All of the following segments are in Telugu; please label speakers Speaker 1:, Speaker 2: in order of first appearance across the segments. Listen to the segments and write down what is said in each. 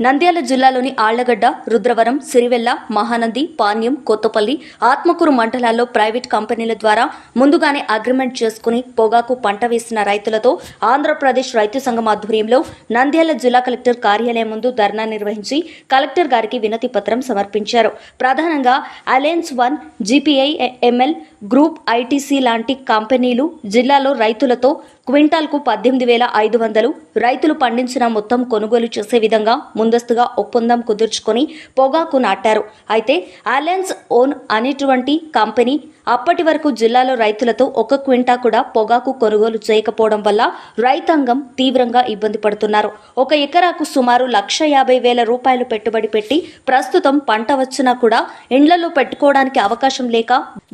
Speaker 1: నంద్యాల జిల్లాలోని ఆళ్ళగడ్డ రుద్రవరం సిరివెల్ల మహానంది పాణ్యం కొత్తపల్లి ఆత్మకూరు మండలాల్లో ప్రైవేట్ కంపెనీల ద్వారా ముందుగానే అగ్రిమెంట్ చేసుకుని పొగాకు పంట వేసిన రైతులతో ఆంధ్రప్రదేశ్ రైతు సంఘం ఆధ్వర్యంలో నంద్యాల జిల్లా కలెక్టర్ కార్యాలయం ముందు ధర్నా నిర్వహించి కలెక్టర్ గారికి వినతి పత్రం సమర్పించారు. ప్రధానంగా alliance one GPI ML group ITC లాంటి కంపెనీలు జిల్లాలో రైతులతో క్వింటాల్కు పద్దెనిమిది వేల ఐదు వందలు. రైతులు పండించిన మొత్తం కొనుగోలు చేసే విధంగా ముందస్తుగా ఒప్పందం కుదుర్చుకొని పొగాకు నాటారు. అయితే అలయన్స్ ఓన్ అనేటువంటి కంపెనీ అప్పటి వరకు జిల్లాలో రైతులతో ఒక క్వింటా కూడా పొగాకు కొనుగోలు చేయకపోవడం వల్ల రైతాంగం తీవ్రంగా ఇబ్బంది పడుతున్నారు. ఒక ఎకరాకు సుమారు లక్ష యాభై వేల రూపాయలు పెట్టుబడి పెట్టి ప్రస్తుతం పంట వచ్చినా కూడా ఇండ్లలో పెట్టుకోవడానికి అవకాశం లేక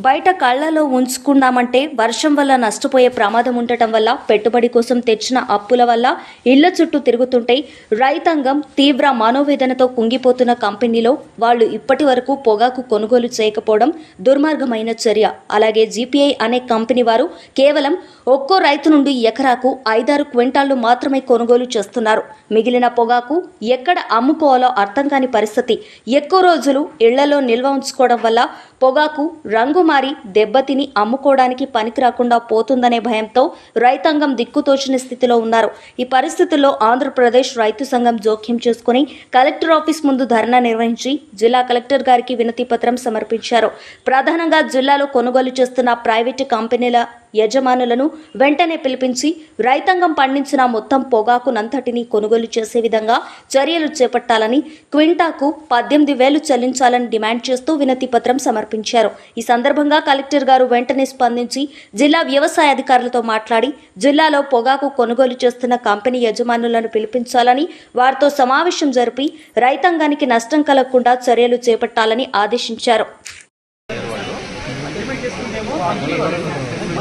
Speaker 1: బయట కళ్ళలో ఉంచుకున్నామంటే వర్షం వల్ల నష్టపోయే ప్రమాదం ఉండటం వల్ల పెట్టుబడి కోసం తెచ్చిన అప్పుల వల్ల ఇళ్ళ చుట్టూ తిరుగుతుంటే రైతాంగం తీవ్ర మనోవేదనతో కుంగిపోతున్న కంపెనీలో వాళ్ళు ఇప్పటి వరకు పొగాకు కొనుగోలు చేయకపోవడం దుర్మార్గమైన చర్య. అలాగే జీపీఐ అనే కంపెనీ వారు కేవలం ఒక్కో రైతు నుండి ఎకరాకు ఐదారు క్వింటాళ్ళు మాత్రమే కొనుగోలు చేస్తున్నారు. మిగిలిన పొగాకు ఎక్కడ అమ్ముకోవాలో అర్థం కాని పరిస్థితి. ఎక్కువ రోజులు ఇళ్ళలో నిల్వ ఉంచుకోవడం వల్ల పొగాకు రంగు మారి దెబ్బతిని అమ్ముకోవడానికి పనికి రాకుండా పోతుందనే భయంతో రైతు రైతాంగం దిక్కుతోచని స్థితిలో ఉన్నారు. ఈ పరిస్థితుల్లో ఆంధ్రప్రదేశ్ రైతు సంఘం జోక్యం చేసుకుని కలెక్టర్ ఆఫీస్ ముందు ధర్నా నిర్వహించి జిల్లా కలెక్టర్ గారికి వినతి పత్రం సమర్పించారు. ప్రధానంగా జిల్లాలో కొనుగోలు చేస్తున్న ప్రైవేటు కంపెనీల యజమానులను వెంటనే పిలిపించి రైతాంగం పండించిన మొత్తం పొగాకునంతటిని కొనుగోలు చేసే విధంగా చర్యలు చేపట్టాలని క్వింటాకు పద్దెనిమిది వేలు చెల్లించాలని డిమాండ్ చేస్తూ వినతి పత్రం సమర్పించారు. ఈ సందర్భంగా కలెక్టర్ గారు వెంటనే స్పందించి జిల్లా వ్యవసాయ అధికారులతో మాట్లాడి జిల్లాలో పొగాకు కొనుగోలు చేస్తున్న కంపెనీ యజమానులను పిలిపించాలని వారితో సమావేశం జరిపి రైతాంగానికి నష్టం కలగకుండా చర్యలు చేపట్టాలని ఆదేశించారు.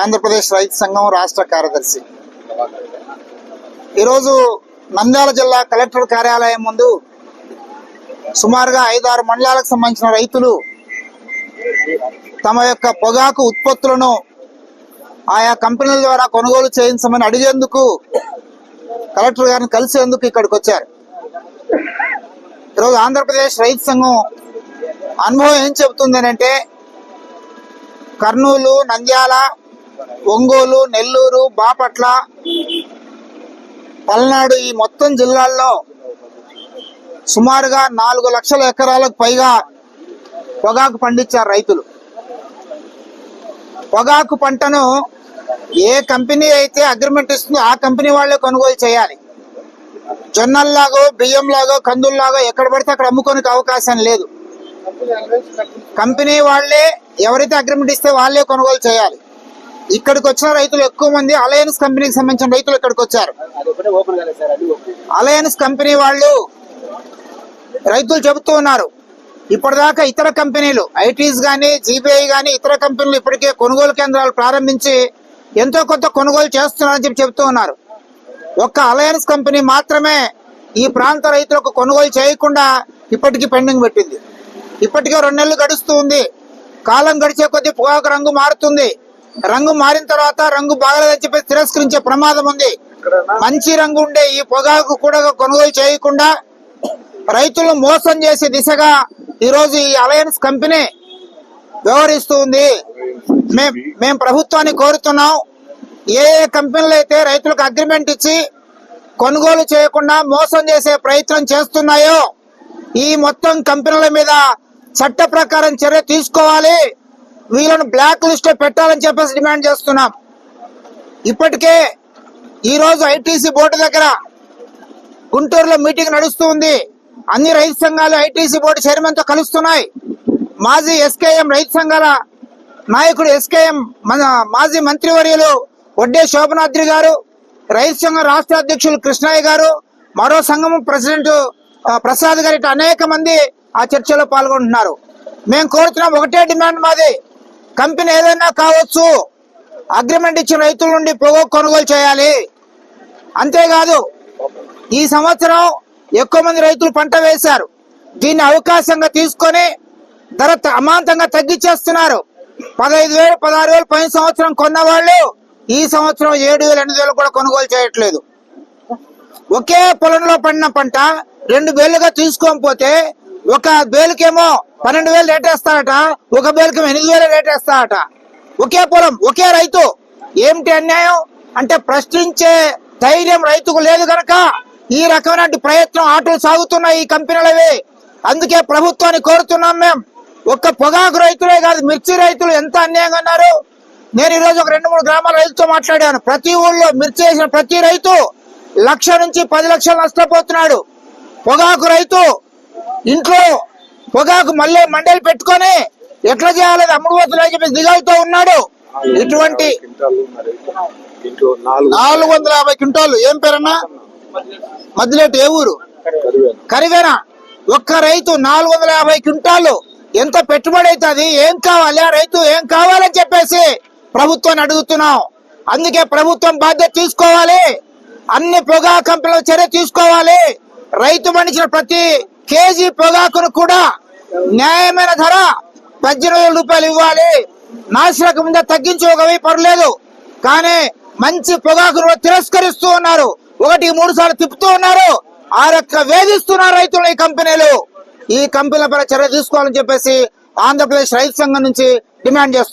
Speaker 2: ఆంధ్రప్రదేశ్ రైతు సంఘం రాష్ట్ర కార్యదర్శి. ఈరోజు నంద్యాల జిల్లా కలెక్టర్ కార్యాలయం ముందు సుమారుగా ఐదారు మండలాలకు సంబంధించిన రైతులు తమ యొక్క పొగాకు ఉత్పత్తులను ఆయా కంపెనీల ద్వారా కొనుగోలు చేయించమని అడిగేందుకు కలెక్టర్ గారిని కలిసేందుకు ఇక్కడికి వచ్చారు. ఈరోజు ఆంధ్రప్రదేశ్ రైతు సంఘం అనుభవం ఏం చెబుతుంది అంటే కర్నూలు నంద్యాల ఒంగోలు నెల్లూరు బాపట్ల పల్నాడు ఈ మొత్తం జిల్లాల్లో సుమారుగా నాలుగు లక్షల ఎకరాలకు పైగా పొగాకు పండించారు రైతులు. పొగాకు పంటను ఏ కంపెనీ అయితే అగ్రిమెంట్ ఇస్తుందో ఆ కంపెనీ వాళ్ళే కొనుగోలు చేయాలి. జొన్నల్లాగో బియ్యంలాగో కందుల్లాగో ఎక్కడ పడితే అక్కడ అమ్ముకోనికి అవకాశం లేదు. కంపెనీ వాళ్ళే ఎవరైతే అగ్రిమెంట్ ఇస్తే వాళ్ళే కొనుగోలు చేయాలి. ఇక్కడికి వచ్చిన రైతులు ఎక్కువ మంది అలయన్స్ కంపెనీకి సంబంధించిన రైతులు ఇక్కడికి వచ్చారు. అలయన్స్ కంపెనీ వాళ్ళు రైతులు చెబుతూ ఉన్నారు. ఇప్పటిదాకా ఇతర కంపెనీలు ఐటీస్ గానీ జీబీఐ గానీ ఇతర కంపెనీలు ఇప్పటికే కొనుగోలు కేంద్రాలు ప్రారంభించి ఎంతో కొంత కొనుగోలు చేస్తున్నారని చెప్పి చెబుతూ ఉన్నారు. ఒక్క అలయన్స్ కంపెనీ మాత్రమే ఈ ప్రాంత రైతులకు కొనుగోలు చేయకుండా ఇప్పటికీ పెండింగ్ పెట్టింది. ఇప్పటికే రెండు నెలలు గడుస్తూ ఉంది. కాలం గడిచే కొద్దీ పొగాకు రంగు మారుతుంది. రంగు మారిన తర్వాత రంగు బాగలేదని చెప్పి తిరస్కరించే ప్రమాదం ఉంది. మంచి రంగు ఉండే ఈ పొగాకు కూడా కొనుగోలు చేయకుండా రైతులను మోసం చేసే దిశగా ఈరోజు ఈ అలయన్స్ కంపెనీ వ్యవహరిస్తూ ఉంది. మేం మేము ప్రభుత్వాన్ని కోరుతున్నాం. ఏ ఏ కంపెనీలు అయితే రైతులకు అగ్రిమెంట్ ఇచ్చి కొనుగోలు చేయకుండా మోసం చేసే ప్రయత్నం చేస్తున్నాయో ఈ మొత్తం కంపెనీల మీద చట్ట ప్రకారం చర్య తీసుకోవాలి. వీళ్ళను బ్లాక్ లిస్ట్ పెట్టాలని చెప్పేసి డిమాండ్ చేస్తున్నాం. ఇప్పటికే ఈరోజు ఐటీసీ బోర్డు దగ్గర గుంటూరులో మీటింగ్ నడుస్తూ ఉంది. అన్ని రైతు సంఘాలు ఐటీసీ బోర్డు చైర్మన్తో కలుస్తున్నాయి. మాజీ ఎస్కేఎం రైతు సంఘాల నాయకుడు ఎస్కేఎం మన మాజీ మంత్రివర్యులు వడ్డే శోభనాద్రి గారు రైతు సంఘం రాష్ట్ర అధ్యక్షులు కృష్ణయ్య గారు మరో సంఘం ప్రెసిడెంట్ ప్రసాద్ గారి ఇటు అనేక మంది ఆ చర్చలో పాల్గొంటున్నారు. మేము కోరుతున్నాం ఒకటే డిమాండ్ మాది. కంపెనీ ఏదైనా కావచ్చు అగ్రిమెంట్ ఇచ్చిన రైతుల నుండి పొగాకు కొనుగోలు చేయాలి. అంతేకాదు ఈ సంవత్సరం ఎక్కువ మంది రైతులు పంట వేశారు. దీన్ని అవకాశంగా తీసుకొని ధర త- అమాంతంగా తగ్గించేస్తున్నారు పదహైదు వేలు పదహారు వేలు పైన సంవత్సరం కొన్న వాళ్ళు ఈ సంవత్సరం ఏడు వేలు ఎనిమిది వేలు కూడా కొనుగోలు చేయట్లేదు. ఒకే పొలంలో పండిన పంట రెండు బేలుగా తీసుకోకపోతే ఒక బేలుకేమో పన్నెండు వేలు రేట్ వేస్తాడట ఒక బేలుకి ఎనిమిది వేలు రేట్ వేస్తాడట ఒకే పొలం ఒకే రైతు. ఏమిటి అన్యాయం? అంటే ప్రశ్నించే ధైర్యం రైతుకు లేదు గనక ఈ రకమైన ప్రయత్నం ఆటలు సాగుతున్నాయి ఈ కంపెనీలవి. అందుకే ప్రభుత్వాన్ని కోరుతున్నాం మేము ఒక్క పొగాకు రైతులే కాదు మిర్చి రైతులు ఎంత అన్యాయంగా ఉన్నారు? నేను ఈ రోజు ఒక రెండు మూడు గ్రామాల రైతుతో మాట్లాడాను. ప్రతి ఊళ్ళో మిర్చి వేసిన ప్రతి రైతు లక్ష నుంచి పది లక్షలు నష్టపోతున్నాడు. పొగాకు రైతు ఇంట్లో పొగాకు మళ్ళీ మండలి పెట్టుకొని ఎట్లా చేయాలని అమ్ముడుపోతున్నా చెప్పి దిగాలుతో ఉన్నాడు. ఇటువంటి
Speaker 3: నాలుగు
Speaker 2: వందల యాభై క్వింటాలు. ఏం పేరన్నా? మధ్యలేటి ఏ ఊరు?
Speaker 3: కరివేనా?
Speaker 2: ఒక్క రైతు నాలుగు వందల యాభై క్వింటాలు. ఎంత పెట్టుబడి అవుతుంది? ఏం కావాలి? ఆ రైతు ఏం కావాలని చెప్పేసి ప్రభుత్వాన్ని అడుగుతున్నాం అందుకే ప్రభుత్వం బాధ్యత తీసుకోవాలి. అన్ని పొగా కంపెనీల చర్య తీసుకోవాలి. రైతు పండించిన ప్రతి కేజీ పొగాకును కూడా న్యాయమైన ధర పద్దెనిమిది వేల రూపాయలు ఇవ్వాలి. నాశనకు ముందే తగ్గించి ఒకవే పర్లేదు కానీ మంచి పొగాకును తిరస్కరిస్తూ ఉన్నారు. ఒకటి మూడు సార్లు తిప్పుతూ ఉన్నారు. ఆ యొక్క వేధిస్తున్నారు రైతులు ఈ కంపెనీలు. ఈ కంపెనీల పైన చర్య తీసుకోవాలని చెప్పేసి ఆంధ్రప్రదేశ్ రైతు సంఘం నుంచి డిమాండ్ చేస్తున్నారు